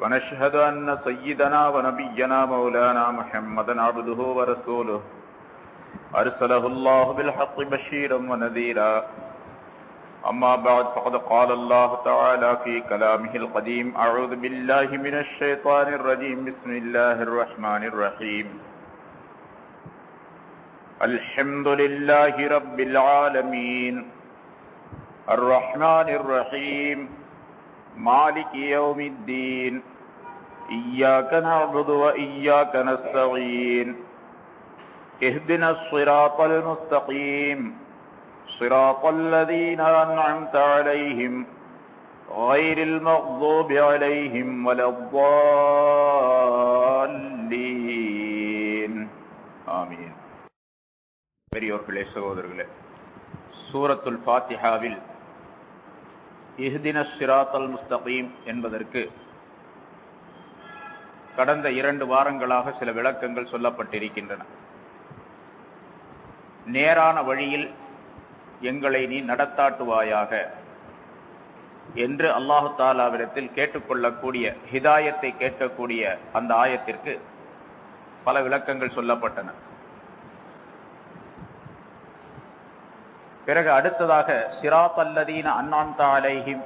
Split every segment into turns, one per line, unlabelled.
ونشهد أن سيدنا ونبينا مولانا محمدا عبده ورسوله. أرسله الله بالحق بشيرا ونذيرا. أما بعد فقد قال الله تعالى في كلامه القديم أعوذ بالله من الشيطان الرجيم. بسم الله الرحمن الرحيم. الحمد لله رب العالمين. الرحمن الرحيم. مالك يوم الدين إياك نعبد وإياك نستعين اهدنا الصراط المستقيم صراط الذين أنعمت عليهم غير المغضوب عليهم ولا الضالين آمين பெரியோர்களே சகோதரர்களே சூரத்துல் ஃபாத்திஹாவில் இஹ்தின சிராத்தல் முஸ்தகீம் என்பதற்கு கடந்த இரண்டு வாரங்களாக சில விளக்கங்கள் சொல்லப்பட்டிருக்கின்றன. நேரான வழியில் எங்களை நீ நடத்தாட்டுவாயாக என்று அல்லாஹு தாலாவிடத்தில் கேட்டுக்கொள்ளக்கூடிய ஹிதாயத்தை கேட்கக்கூடிய அந்த ஆயத்திற்கு பல விளக்கங்கள் சொல்லப்பட்டன. பிறகு அடுத்ததாக சிராத் அல்லதீன அன்னாந்த அலைஹிம்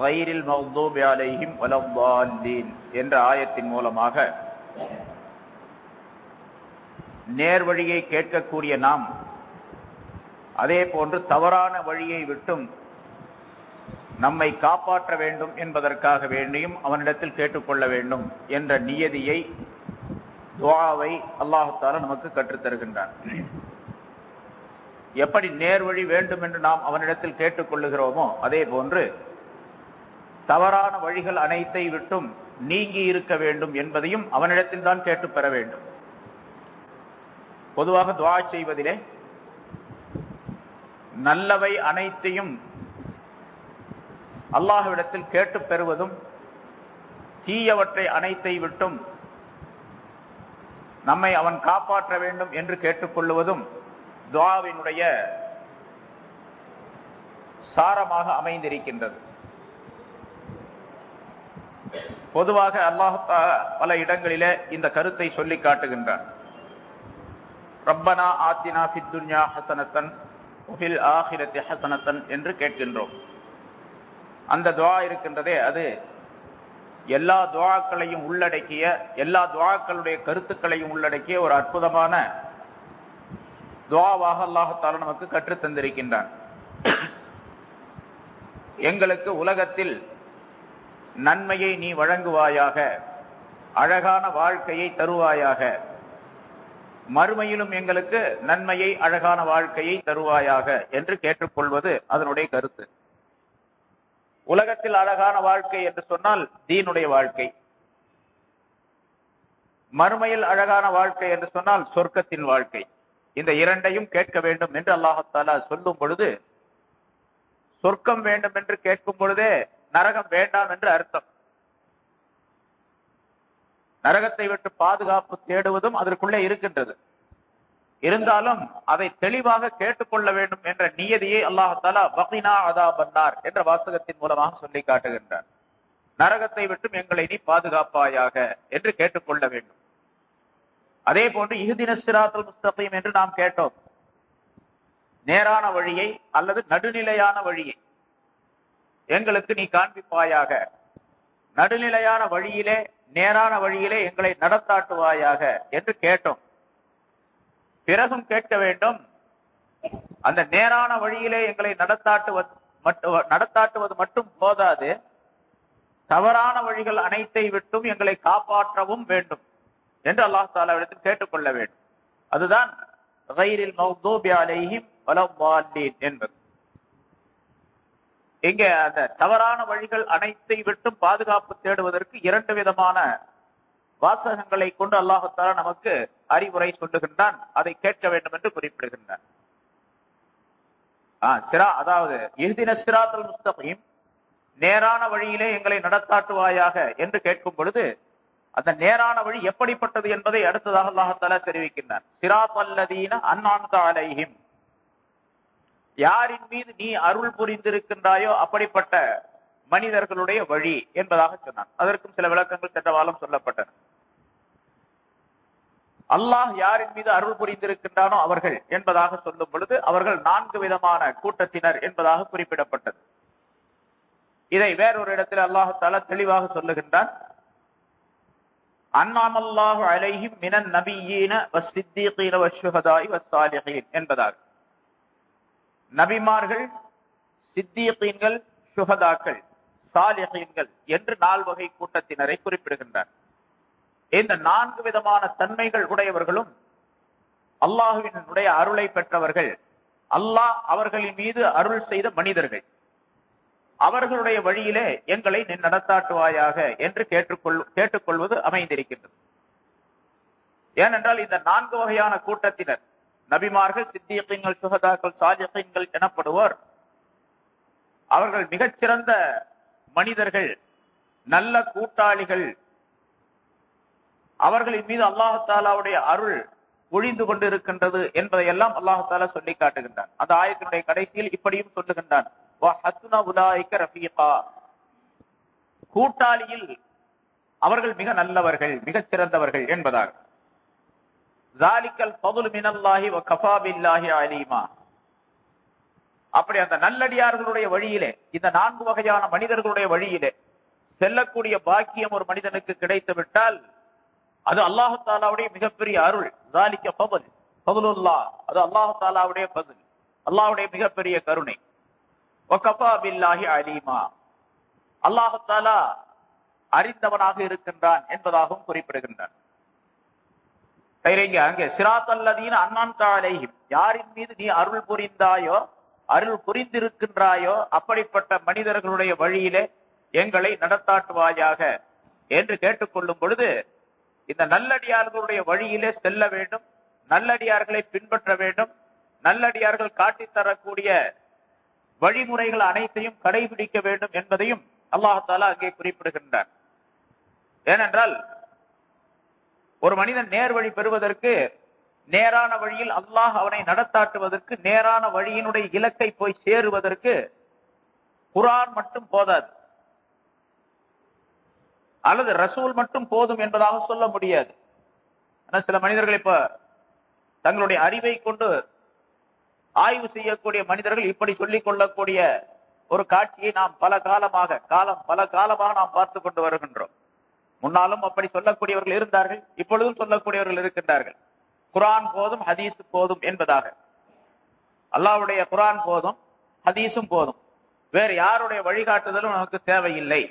வைரில் மௌதூபி அலைஹிம் என்ற ஆயத்தின் மூலமாக நேர் வழியை கேட்கக்கூடிய நாம் அதே போன்று தவறான வழியை விட்டும் நம்மை காப்பாற்ற வேண்டும் என்பதற்காக வேண்டியும் அவனிடத்தில் கேட்டுக்கொள்ள வேண்டும் என்ற நியதியை துவாவை அல்லாஹால நமக்கு கற்றுத்தருகின்றான். எப்படி நேர்வழி வேண்டும் என்று நாம் அவனிடத்தில் கேட்டுக்கொள்ளுகிறோமோ அதே போன்று தவறான வழிகள் அனைத்தை விட்டும் நீங்கி இருக்க வேண்டும் என்பதையும் அவனிடத்தில் தான் கேட்டு பெற வேண்டும். பொதுவாக துவா செய்வதிலே நல்லவை அனைத்தையும் அல்லாஹுவிடத்தில் கேட்டு பெறுவதும் தீயவற்றை அனைத்தை விட்டும் நம்மை அவன் காப்பாற்ற வேண்டும் என்று கேட்டுக்கொள்ளுவதும் துவாவினுடைய சாரமாக அமைந்திருக்கின்றது. பொதுவாக அல்லாஹ் பல இடங்களிலே இந்த கருத்தை சொல்லி காட்டுகின்றார். ரப்பனா ஆத்தினா பித்துன்யா ஹசனத்தன் உஹில் ஆஹிரத்தி ஹசனத்தன் என்று கேட்கின்றோம். அந்த துவா இருக்கின்றதே அது எல்லா துவாக்களையும் உள்ளடக்கிய எல்லா துவாக்களுடைய கருத்துக்களையும் உள்ளடக்கிய ஒரு அற்புதமான துவாவாக அல்லாஹால நமக்கு கற்றுத் தந்திருக்கின்றான். எங்களுக்கு உலகத்தில் நன்மையை நீ வழங்குவாயாக அழகான வாழ்க்கையை தருவாயாக மறுமையிலும் எங்களுக்கு நன்மையை அழகான வாழ்க்கையை தருவாயாக என்று கேட்டுக்கொள்வது அதனுடைய கருத்து. உலகத்தில் அழகான வாழ்க்கை என்று சொன்னால் தீனுடைய வாழ்க்கை. மறுமையில் அழகான வாழ்க்கை என்று சொன்னால் சொர்க்கத்தின் வாழ்க்கை. இந்த இரண்டையும் கேட்க வேண்டும் என்று அல்லாஹாலா சொல்லும் பொழுது சொர்க்கம் வேண்டும் என்று கேட்கும் பொழுதே நரகம் வேண்டாம் என்று அர்த்தம். நரகத்தை விட்டு பாதுகாப்பு தேடுவதும் அதற்குள்ளே இருக்கின்றது. இருந்தாலும் அதை தெளிவாக கேட்டுக்கொள்ள வேண்டும் என்ற நியதியை அல்லாஹாலா வகினா அதா பன்னார் என்ற வாசகத்தின் மூலமாக சொல்லி காட்டுகின்றார். நரகத்தை விட்டும் எங்களை நீ பாதுகாப்பாயாக என்று கேட்டுக்கொள்ள வேண்டும். அதே போன்று இஹுதின சிராத்தல் முஸ்தகையும் என்று நாம் கேட்டோம். நேரான வழியை அல்லது நடுநிலையான வழியை. எங்களுக்கு நீ காண்பிப்பாயாக. நடுநிலையான வழியிலே நேரான வழியிலே எங்களை நடத்தாட்டுவாயாக என்று கேட்டோம். பிறகும் கேட்க வேண்டும். அந்த நேரான வழியிலே எங்களை நடத்தாட்டுவது நடத்தாட்டுவது மட்டும் போதாது. தவறான வழிகள் அனைத்தை விட்டும் எங்களை காப்பாற்றவும் வேண்டும். என்று அல்லாஹ் தாலாவிடத்தில் கேட்டுக்கொள்ள வேண்டும். அதுதான் என்பது. இங்க அந்த தவறான வழிகள் அனைத்தை விட்டும் பாதுகாப்பு தேடுவதற்கு இரண்டு விதமான வாசகங்களை கொண்டு அல்லாஹால நமக்கு அறிவுரை சொல்லுகின்றான். அதை கேட்க வேண்டும் என்று குறிப்பிடுகின்றான். ஆஹ் சிரா அதாவது எதின சிராத்தல் முஸ்தகீம் நேரான வழியிலே எங்களை நடத்தாட்டுவாயாக என்று கேட்கும் பொழுது அந்த நேரான வழி எப்படிப்பட்டது என்பதை அடுத்ததாக அல்லாஹால தெரிவிக்கின்றார். சிராபல்லதீன அண்ணாந்த அலைஹிம். யாரின் மீது நீ அருள் புரிந்திருக்கின்றாயோ அப்படிப்பட்ட மனிதர்களுடைய வழி என்பதாக சொன்னான். அதற்கும் சில விளக்கங்கள் சென்றவாலும் சொல்லப்பட்டன. அல்லாஹ் யாரின் மீது அருள் புரிந்திருக்கின்றானோ அவர்கள் என்பதாக சொல்லும் பொழுது அவர்கள் நான்கு விதமான கூட்டத்தினர் என்பதாக குறிப்பிடப்பட்டது. இதை வேறொரு இடத்தில் அல்லாஹால தெளிவாக சொல்லுகின்றான். அன்னாமல்லாஹு அலைஹிம் மினன் நபியீன வஸ்ஸித்தீகீன வஷ்ஷுஹதாஇ வஸ்ஸாலிஹீன் என்பதாக நபிமார்கள் சித்தீகீன்கள் சுஹதாக்கள் சாலிஹீன்கள் என்று நால்வகை கூட்டத்தினரை குறிப்பிடுகின்றார் இந்த நான்கு விதமான தன்மைகள் உடையவர்களும் அல்லாஹுவினுடைய அருளை பெற்றவர்கள் அல்லாஹ் அவர்களின் மீது அருள் செய்த மனிதர்கள் அவர்களுடைய வழியிலே எங்களை நீ நடத்தாட்டுவாயாக என்று கேட்டுக்கொள் கேட்டுக்கொள்வது அமைந்திருக்கின்றது. ஏனென்றால் இந்த நான்கு வகையான கூட்டத்தினர் நபிமார்கள் சித்தியக்கங்கள் சுகதாக்கள் சாலியக்கங்கள் எனப்படுவோர் அவர்கள் மிகச்சிறந்த மனிதர்கள் நல்ல கூட்டாளிகள். அவர்களின் மீது அல்லாஹாலாவுடைய அருள் ஒழிந்து கொண்டிருக்கின்றது என்பதையெல்லாம் அல்லாஹாலா சொல்லி காட்டுகின்றான் அந்த ஆயத்தினுடைய கடைசியில் இப்படியும் சொல்லுகின்றான். கூட்டாளியில் அவர்கள் மிக நல்லவர்கள் மிகச் சிறந்தவர்கள் என்பதாக அப்படி அந்த நல்லடியார்களுடைய வழியிலே இந்த நான்கு வகையான மனிதர்களுடைய வழியிலே செல்லக்கூடிய பாக்கியம் ஒரு மனிதனுக்கு கிடைத்து விட்டால் அது அல்லாஹு தாலாவுடைய மிகப்பெரிய அருள். ஜாலிக்க பபல் பகுலுல்லா அது அல்லாஹு தாலாவுடைய பகுல் அல்லாஹுடைய மிகப்பெரிய கருணை. அலீமா. அல்லாஹத்தாலா அறிந்தவனாக இருக்கின்றான் என்பதாகவும் குறிப்பிடுகின்றான் அங்கே சிராத்தல்லதீன் அண்ணான் யாரின் மீது நீ அருள் புரிந்தாயோ அருள் புரிந்திருக்கின்றாயோ அப்படிப்பட்ட மனிதர்களுடைய வழியிலே எங்களை நடத்தாட்டுவாயாக என்று கேட்டுக்கொள்ளும் பொழுது இந்த நல்லடியார்களுடைய வழியிலே செல்ல வேண்டும் நல்லடியார்களை பின்பற்ற வேண்டும் நல்லடியார்கள் காட்டித் தரக்கூடிய வழிமுறைகள் அனைத்தையும் கடைபிடிக்க வேண்டும் என்பதையும் அல்லாஹாலா அங்கே குறிப்பிடுகின்றார். ஏனென்றால் ஒரு மனிதன் நேர் வழி பெறுவதற்கு நேரான வழியில் அல்லாஹ் அவனை நடத்தாட்டுவதற்கு நேரான வழியினுடைய இலக்கை போய் சேருவதற்கு குரான் மட்டும் போதாது. அல்லது ரசூல் மட்டும் போதும் என்பதாக சொல்ல முடியாது. ஆனா சில மனிதர்கள் இப்ப தங்களுடைய அறிவை கொண்டு ஆய்வு செய்யக்கூடிய மனிதர்கள் இப்படி சொல்லிக் கொள்ளக்கூடிய ஒரு காட்சியை நாம் பல காலமாக காலம் பல காலமாக நாம் பார்த்து கொண்டு வருகின்றோம். முன்னாலும் அப்படி சொல்லக்கூடியவர்கள் இருந்தார்கள் இப்பொழுதும் சொல்லக்கூடியவர்கள் இருக்கின்றார்கள். குரான் போதும் ஹதீஸ் போதும் என்பதாக. அல்லாவுடைய குரான் போதும் ஹதீஸும் போதும். வேறு யாருடைய வழிகாட்டுதலும் நமக்கு தேவையில்லை.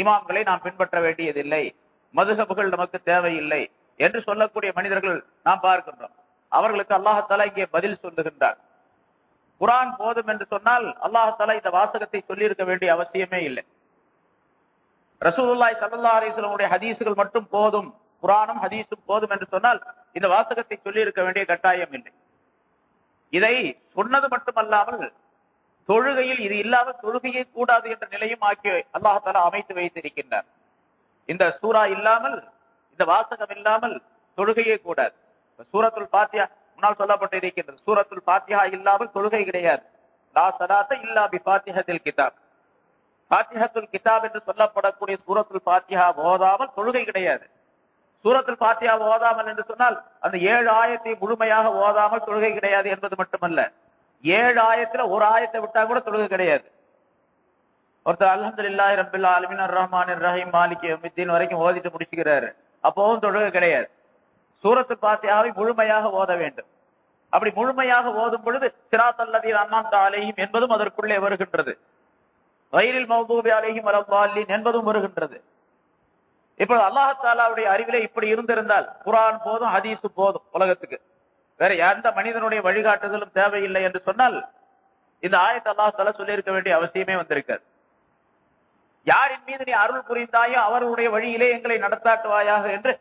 இமாம்களை நாம் பின்பற்ற வேண்டியதில்லை. மதுகபுகள் நமக்கு தேவையில்லை என்று சொல்லக்கூடிய மனிதர்கள் நாம் பார்க்கின்றோம். அவர்களுக்கு அல்லாஹாலா இங்கே பதில் சொல்லுகின்றார். குரான் போதும் என்று சொன்னால் அல்லாஹாலா இந்த வாசகத்தை சொல்லியிருக்க வேண்டிய அவசியமே இல்லை. ரசூலுல்லாய் சல்லா அலிஸ்லமுடைய ஹதீசுகள் மட்டும் போதும் குரானும் ஹதீஸும் போதும் என்று சொன்னால் இந்த வாசகத்தை சொல்லி இருக்க வேண்டிய கட்டாயம் இல்லை. இதை சொன்னது மட்டுமல்லாமல் தொழுகையில் இது இல்லாமல் தொழுகையே கூடாது என்ற நிலையும் ஆக்கி அல்லாஹால அமைத்து வைத்திருக்கின்றார். இந்த சூறா இல்லாமல் இந்த வாசகம் இல்லாமல் தொழுகையே கூடாது. சூரத்துல் பாத்தியா முன்னால் சொல்லப்பட்டு இருக்கின்றது. சூரத்துல் பாத்தியா இல்லாமல் தொழுகை கிடையாது. லா சலாத்த இல்லா பி பாத்தியத்தில் கிதாப். பாத்தியத்துல் கிதாப் என்று சொல்லப்படக்கூடிய சூரத்துல் பாத்தியா ஓதாமல் தொழுகை கிடையாது. சூரத்துல் பாத்தியா ஓதாமல் என்று சொன்னால் அந்த ஏழு ஆயத்தை முழுமையாக ஓதாமல் தொழுகை கிடையாது என்பது மட்டுமல்ல. ஏழு ஆயத்துல ஒரு ஆயத்தை விட்டா கூட தொழுகை கிடையாது. ஒருத்தர் அலமது இல்லாஹி ரபில் ஆலமின் ரஹ்மான் ரஹீம் மாலிக் மித்தின் வரைக்கும் ஓதிட்டு முடிச்சுக்கிறாரு. அப்போவும் தொழுகை கிடையாது. சூரத்து பாத்தியாவை முழுமையாக ஓத வேண்டும். அப்படி முழுமையாக ஓதும் பொழுது சிராத்தல்லதீர் அண்ணான் தாலேயும் என்பதும் அதற்குள்ளே வருகின்றது. வயலில் மௌதூபி அலைஹிம் அலவாலின் என்பதும் வருகின்றது. இப்பொழுது அல்லாஹாலாவுடைய அறிவிலே இப்படி இருந்திருந்தால் குரான் போதும் ஹதீஸு போதும் உலகத்துக்கு. வேற எந்த மனிதனுடைய வழிகாட்டுதலும் தேவையில்லை என்று சொன்னால் இந்த ஆயத்தை அல்லாஹால சொல்லியிருக்க வேண்டிய அவசியமே வந்திருக்காது. யாரின் மீது நீ அருள் புரிந்தாயோ அவர்களுடைய வழியிலே எங்களை நடத்தாட்டுவாயாக என்று